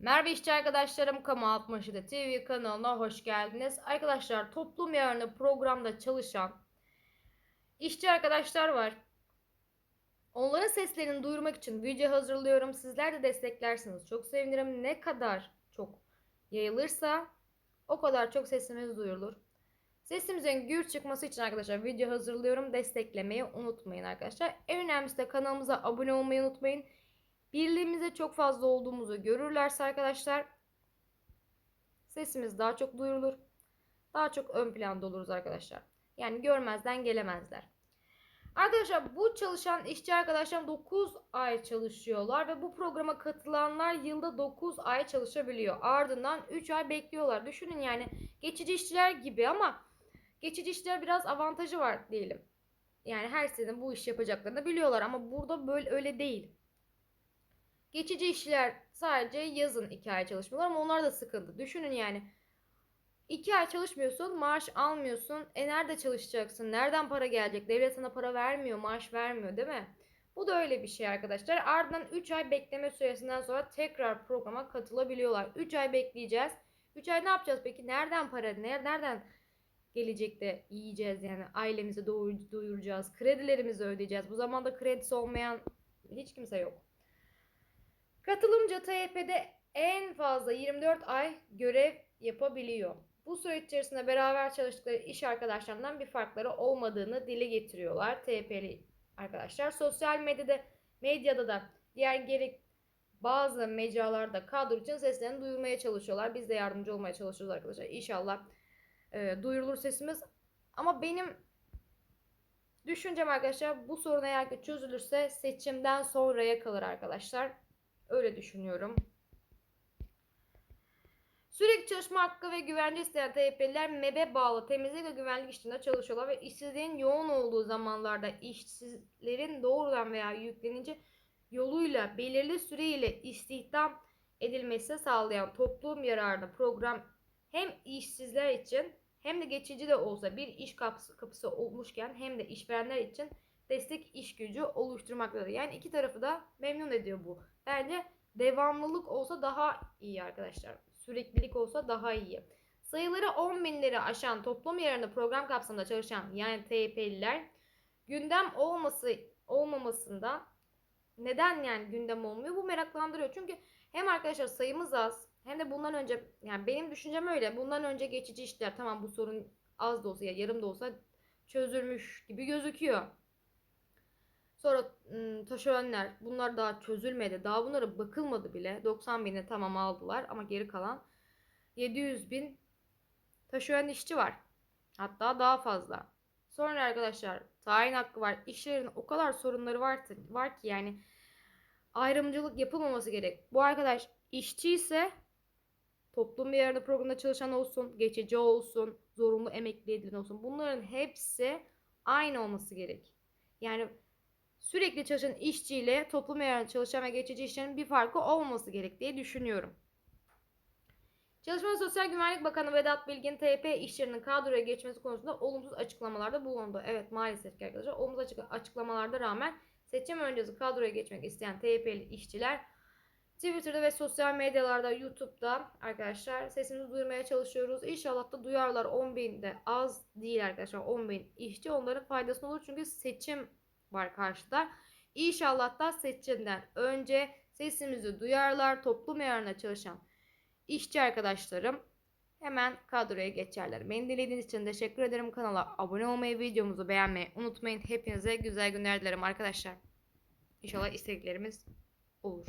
Merhaba işçi arkadaşlarım, Kamu Altmaşı'da TV kanalına hoş geldiniz. Arkadaşlar toplum yarını programda çalışan işçi arkadaşlar var. Onların seslerini duyurmak için video hazırlıyorum. Sizler de desteklersiniz. Çok sevinirim. Ne kadar çok yayılırsa o kadar çok sesimiz duyulur. Sesimizin gür çıkması için arkadaşlar video hazırlıyorum. Desteklemeyi unutmayın arkadaşlar. En önemlisi de kanalımıza abone olmayı unutmayın. Birliğimize çok fazla olduğumuzu görürlerse arkadaşlar sesimiz daha çok duyurulur. Daha çok ön planda oluruz arkadaşlar. Yani görmezden gelemezler. Arkadaşlar bu çalışan işçi arkadaşlar 9 ay çalışıyorlar ve bu programa katılanlar yılda 9 ay çalışabiliyor. Ardından 3 ay bekliyorlar. Düşünün yani geçici işçiler gibi ama geçici işçiler biraz avantajı var diyelim. Yani her sene bu iş yapacaklarını biliyorlar ama burada böyle öyle değil. Geçici işçiler sadece yazın 2 ay çalışmıyorlar ama onlar da sıkıntı. Düşünün yani 2 ay çalışmıyorsun, maaş almıyorsun. E nerede çalışacaksın? Nereden para gelecek? Devlet sana para vermiyor, maaş vermiyor değil mi? Bu da öyle bir şey arkadaşlar. Ardından 3 ay bekleme süresinden sonra tekrar programa katılabiliyorlar. 3 ay bekleyeceğiz. 3 ay ne yapacağız peki? Nereden para, nereden gelecek de yiyeceğiz yani ailemizi doyuracağız. Kredilerimizi ödeyeceğiz. Bu zamanda kredisi olmayan hiç kimse yok. Katılımcı TYP'de en fazla 24 ay görev yapabiliyor. Bu süreç içerisinde beraber çalıştıkları iş arkadaşlarından bir farkları olmadığını dile getiriyorlar TYP'li arkadaşlar. Sosyal medyada medyada da diğer gerek bazı mecralarda kadro için seslerini duyurmaya çalışıyorlar. Biz de yardımcı olmaya çalışıyoruz arkadaşlar. İnşallah e, duyurulur sesimiz. Ama benim düşüncem arkadaşlar bu sorun eğer ki çözülürse seçimden sonraya kalır arkadaşlar. Öyle düşünüyorum. Sürekli çalışma hakkı ve güvence isteyen TYP'liler MEB'e bağlı temizlik ve güvenlik işlerinde çalışıyorlar ve işsizliğin yoğun olduğu zamanlarda işsizlerin doğrudan veya yüklenici yoluyla belirli süreyle istihdam edilmesi sağlayan toplum yararlı program hem işsizler için hem de geçici de olsa bir iş kapısı, kapısı olmuşken hem de işverenler için destek iş gücü oluşturmaktadır. Yani iki tarafı da memnun ediyor bu. Bence devamlılık olsa daha iyi arkadaşlar. Süreklilik olsa daha iyi. Sayıları 10 binleri aşan toplum yararını program kapsamında çalışan yani TYP'liler gündem olması olmamasında neden yani gündem olmuyor? Bu meraklandırıyor. Çünkü hem arkadaşlar sayımız az hem de bundan önce yani benim düşüncem öyle. Bundan önce geçici işler tamam bu sorun az da olsa ya yarım da olsa çözülmüş gibi gözüküyor. Sonra ıı, taşeronlar bunlar daha çözülmedi. Daha bunlara bakılmadı bile. 90 bini tamam aldılar ama geri kalan 700 bin taşeron işçi var. Hatta daha fazla. Sonra arkadaşlar tayin hakkı var. İşlerin o kadar sorunları var, var ki yani ayrımcılık yapılmaması gerek. Bu arkadaş işçi ise toplum bir yerde programda çalışan olsun, geçici olsun, zorunlu emekli edilen olsun. Bunların hepsi aynı olması gerek. Yani sürekli çalışan işçiyle toplum yararına çalışan ve geçici işçinin bir farkı olması gerek diye düşünüyorum. Çalışma ve Sosyal Güvenlik Bakanı Vedat Bilgin TP işçilerinin kadroya geçmesi konusunda olumsuz açıklamalarda bulundu. Evet maalesef ki arkadaşlar olumsuz açıklamalarda rağmen seçim öncesi kadroya geçmek isteyen TP'li işçiler Twitter'da ve sosyal medyalarda, YouTube'da arkadaşlar sesimizi duyurmaya çalışıyoruz. İnşallah da duyarlar 10 bin de az değil arkadaşlar 10 bin işçi onların faydasına olur çünkü seçim var karşıda. İnşallah da seçimden önce sesimizi duyarlar. Toplum yararına çalışan işçi arkadaşlarım hemen kadroya geçerler. Beni dinlediğiniz için teşekkür ederim. Kanala abone olmayı, videomuzu beğenmeyi unutmayın. Hepinize güzel günler dilerim arkadaşlar. İnşallah istediklerimiz olur.